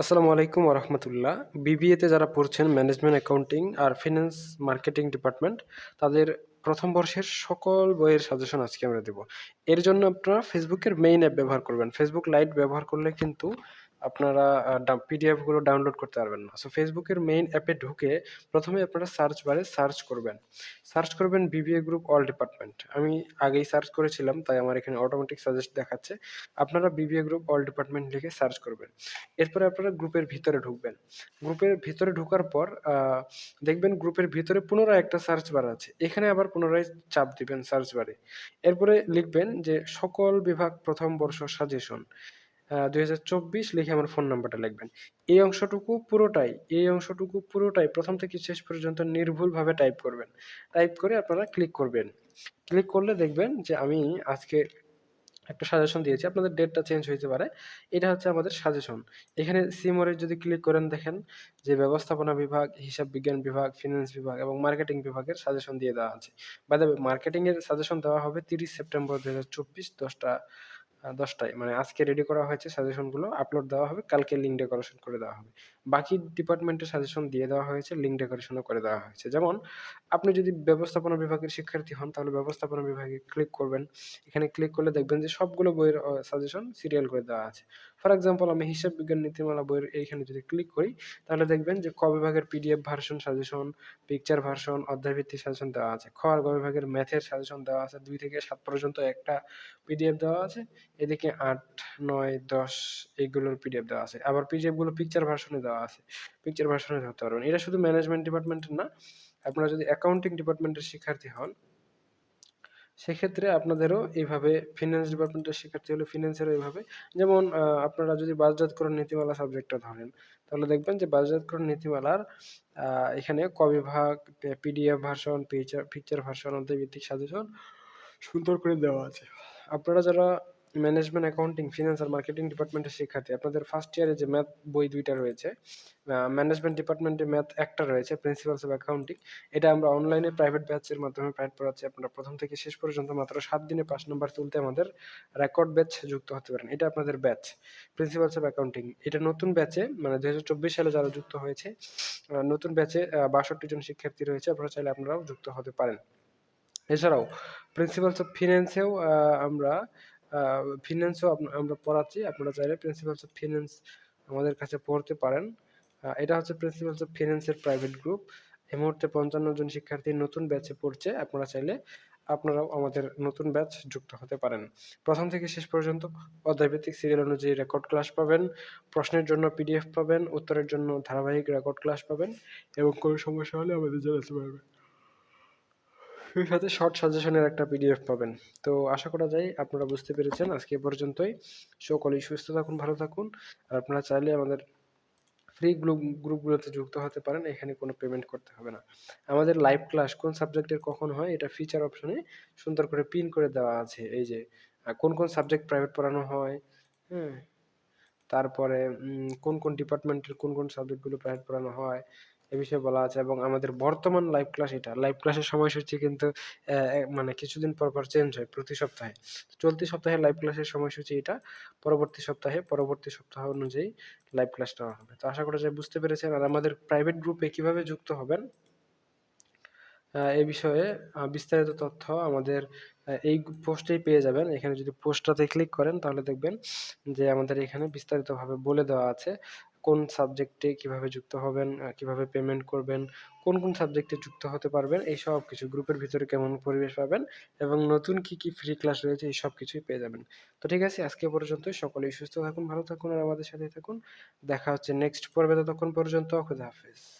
আসসালামু আলাইকুম রহমতুল্লাহ বিবিএতে যারা পড়ছেন ম্যানেজমেন্ট, অ্যাকাউন্টিং আর ফিন্যান্স মার্কেটিং ডিপার্টমেন্ট, তাদের প্রথম বর্ষের সকল বইয়ের সাজেশন আজকে আমরা দেব। এর জন্য আপনারা ফেসবুকের মেইন অ্যাপ ব্যবহার করবেন। ফেসবুক লাইট ব্যবহার করলে কিন্তু আপনারা পিডিএফগুলো ডাউনলোড করতে পারবেন না। সো ফেসবুকের মেইন অ্যাপে ঢুকে প্রথমে আপনারা সার্চ বারে সার্চ করবেন। সার্চ করবেন বিবিএ গ্রুপ অল ডিপার্টমেন্ট আমি আগেই সার্চ করেছিলাম, তাই আমার এখানে অটোমেটিক সাজেস্ট দেখাচ্ছে। আপনারা বিবিএ গ্রুপ অল ডিপার্টমেন্ট লিখে সার্চ করবেন। এরপরে আপনারা গ্রুপের ভিতরে ঢুকবেন। গ্রুপের ভিতরে ঢোকার পর দেখবেন গ্রুপের ভিতরে পুনরায় একটা সার্চ বার আছে। এখানে আবার পুনরায় চাপ দিবেন সার্চ বারে এরপরে লিখবেন যে, সকল বিভাগ প্রথম বর্ষ সাজেশন দুই হাজার চব্বিশ লিখে আমার ফোন নাম্বারটা লিখবেন। এই অংশটুকু পুরোটাই, এই অংশটুকু পুরোটাই প্রথম থেকে শেষ পর্যন্ত নির্ভুলভাবে টাইপ করবেন। টাইপ করে আপনারা ক্লিক করবেন। ক্লিক করলে দেখবেন যে আমি আজকে একটা সাজেশন দিয়েছি, আপনাদের ডেটটা চেঞ্জ হইতে পারে। এটা হচ্ছে আমাদের সাজেশন এখানে সিমোরে যদি ক্লিক করেন দেখেন যে ব্যবস্থাপনা বিভাগ, হিসাব বিজ্ঞান বিভাগ ফিনান্স বিভাগ এবং মার্কেটিং বিভাগের সাজেশন দিয়ে দেওয়া আছে। বাই মার্কেটিংয়ের সাজেশন দেওয়া হবে তিরিশ সেপ্টেম্বর দু হাজার চব্বিশ দশটা দশটায়। মানে আজকে রেডি করা হয়েছে সাজেশনগুলো আপলোড দেওয়া হবে, কালকে লিঙ্ক ডেকোরেশন করে দেওয়া হবে। বাকি ডিপার্টমেন্টের সাজেশন দিয়ে দেওয়া হয়েছে লিঙ্ক ডেকোরেশনও করে দেওয়া হয়েছে। যেমন, আপনি যদি ব্যবস্থাপনা বিভাগের শিক্ষার্থী হন, তাহলে ব্যবস্থাপনা বিভাগে ক্লিক করবেন। এখানে ক্লিক করলে দেখবেন যে সবগুলো বইয়ের সাজেশন সিরিয়াল করে দেওয়া আছে। ফর এক্সাম্পল আমি হিসাব বিজ্ঞান নীতিমালা বইয়ের এইখানে যদি ক্লিক করি, তাহলে দেখবেন যে ক বিভাগের PDF version suggestion picture version অধ্যায়ভিত্তিক suggestion দেওয়া আছে। খ আর গ বিভাগের ম্যাথের সাজেশন দেওয়া আছে। দুই থেকে সাত পর্যন্ত একটা পিডিএফ দেওয়া আছে। এদিকে আট, নয়, দশ এইগুলোর পিডিএফ দেওয়া আছে। আবার পিডিএফগুলো পিকচার ভার্সনে দেওয়া আছে। পিকচার ভার্সনে ধরতে পারবেন। এটা শুধু ম্যানেজমেন্ট ডিপার্টমেন্টের না, আপনারা যদি অ্যাকাউন্টিং ডিপার্টমেন্টের শিক্ষার্থী হন সেক্ষেত্রে আপনাদেরও এইভাবে ফিনান্স ডিপার্টমেন্টের শিক্ষার্থী হলে ফিনান্সেরও এইভাবে যেমন আপনারা যদি বাজারজাতকরণ নীতিমালা সাবজেক্টটা ধরেন, তাহলে দেখবেন যে বাজারজাতকরণ নীতিমালার এখানে ক বিভাগ PDF version picture picture version অন্তর্ভিত্তিক suggestion সুন্দর করে দেওয়া আছে। আপনারা যারা ম্যানেজমেন্ট অ্যাকাউন্টিং ফিনান্স আর মার্কেটিং ডিপার্টমেন্টের শিক্ষার্থী। আপনাদের ফার্স্ট ইয়ারে যে ম্যাথ বই দুইটা রয়েছে ম্যানেজমেন্ট ডিপার্টমেন্টে ম্যাথ একটা রয়েছে প্রিন্সিপালস অফ অ্যাকাউন্টিং এটা আমরা অনলাইনে প্রাইভেট ব্যাচের মাধ্যমে প্রাইভেট পড়াচ্ছি আপনারা প্রথম থেকে শেষ পর্যন্ত মাত্র সাত দিনে পাঁচ নম্বর তুলতে আমাদের রেকর্ড ব্যাচ যুক্ত হতে পারেন। এটা আপনাদের ব্যাচ প্রিন্সিপালস অফ অ্যাকাউন্টিং এটা নতুন ব্যাচে মানে দুই হাজার চব্বিশ সালে যারা যুক্ত হয়েছে নতুন ব্যাচে বাষট্টি জন শিক্ষার্থী রয়েছে। আপনারা চাইলে আপনারাও যুক্ত হতে পারেন। এছাড়াও প্রিন্সিপালস অফ ফিন্যান্সেও আমরা ফিন্যান্সও আমরা পড়াচ্ছি। আপনারা চাইলে প্রিন্সিপালস অফ ফিন্যান্স আমাদের কাছে পড়তে পারেন। এটা হচ্ছে প্রিন্সিপালস অফ ফিন্যান্সের প্রাইভেট গ্রুপ এই মুহূর্তে পঞ্চান্ন জন শিক্ষার্থী নতুন ব্যাচে পড়ছে। আপনারা চাইলে আপনারাও আমাদের নতুন ব্যাচ যুক্ত হতে পারেন। প্রথম থেকে শেষ পর্যন্ত অধ্যায়ভিত্তিক সিরিয়াল অনুযায়ী রেকর্ড ক্লাস পাবেন। প্রশ্নের জন্য পিডিএফ পাবেন। উত্তরের জন্য ধারাবাহিক রেকর্ড ক্লাস পাবেন। এবং কোনো সমস্যা হলে আমাদের জানাতে পারবেন। সাথে শর্ট সাজেশনের একটা পিডিএফ পাবেন। তো আশা করা যায় আপনারা বুঝতে পেরেছেন। আজকে এ পর্যন্তই। সকলেই সুস্থ থাকুন, ভালো থাকুন। আর আপনারা চাইলে আমাদের ফ্রি গ্রুপ গ্রুপগুলোতে যুক্ত হতে পারেন। এখানে কোনো পেমেন্ট করতে হবে না। আমাদের লাইভ ক্লাস কোন সাবজেক্টের কখন হয়, এটা ফিচার অপশনে সুন্দর করে পিন করে দেওয়া আছে। এই যে কোন কোন সাবজেক্ট প্রাইভেট পড়ানো হয় হ্যাঁ? তারপরে কোন কোন ডিপার্টমেন্টের কোন কোন সাবজেক্টগুলো প্রাইভেট পড়ানো হয় এ বিষয়ে বলা আছে এবং আমাদের বর্তমান লাইভ ক্লাস এটা। লাইভ ক্লাসের সময়সূচি কিন্তু মানে কিছুদিন পর পর চেঞ্জ হয় প্রতি সপ্তাহে। চলতি সপ্তাহে লাইভ ক্লাসের সময়সূচি এটা। পরবর্তী সপ্তাহে, পরবর্তী সপ্তাহ অনুযায়ী লাইভ ক্লাস নেওয়া হবে। তো আশা করা যায় বুঝতে পেরেছেন। আর আমাদের প্রাইভেট গ্রুপে কীভাবে যুক্ত হবেন এ বিষয়ে বিস্তারিত তথ্য আমাদের এই পোস্টেই পেয়ে যাবেন। এখানে যদি পোস্টটাতে ক্লিক করেন তাহলে দেখবেন যে আমাদের এখানে বিস্তারিতভাবে বলে দেওয়া আছে। কোন সাবজেক্টে কীভাবে যুক্ত হবেন কীভাবে পেমেন্ট করবেন, কোন কোন সাবজেক্টে যুক্ত হতে পারবেন, এই সব কিছু গ্রুপের ভিতরে কেমন পরিবেশ পাবেন এবং নতুন কি কি ফ্রি ক্লাস রয়েছে, এই সব কিছুই পেয়ে যাবেন। তো ঠিক আছে, আজকে পর্যন্ত সকলেই সুস্থ থাকুন, ভালো থাকুন, আর আমাদের সাথে থাকুন। দেখা হচ্ছে নেক্সট পর্বে, ততক্ষণ পর্যন্ত, খুদা হাফেজ।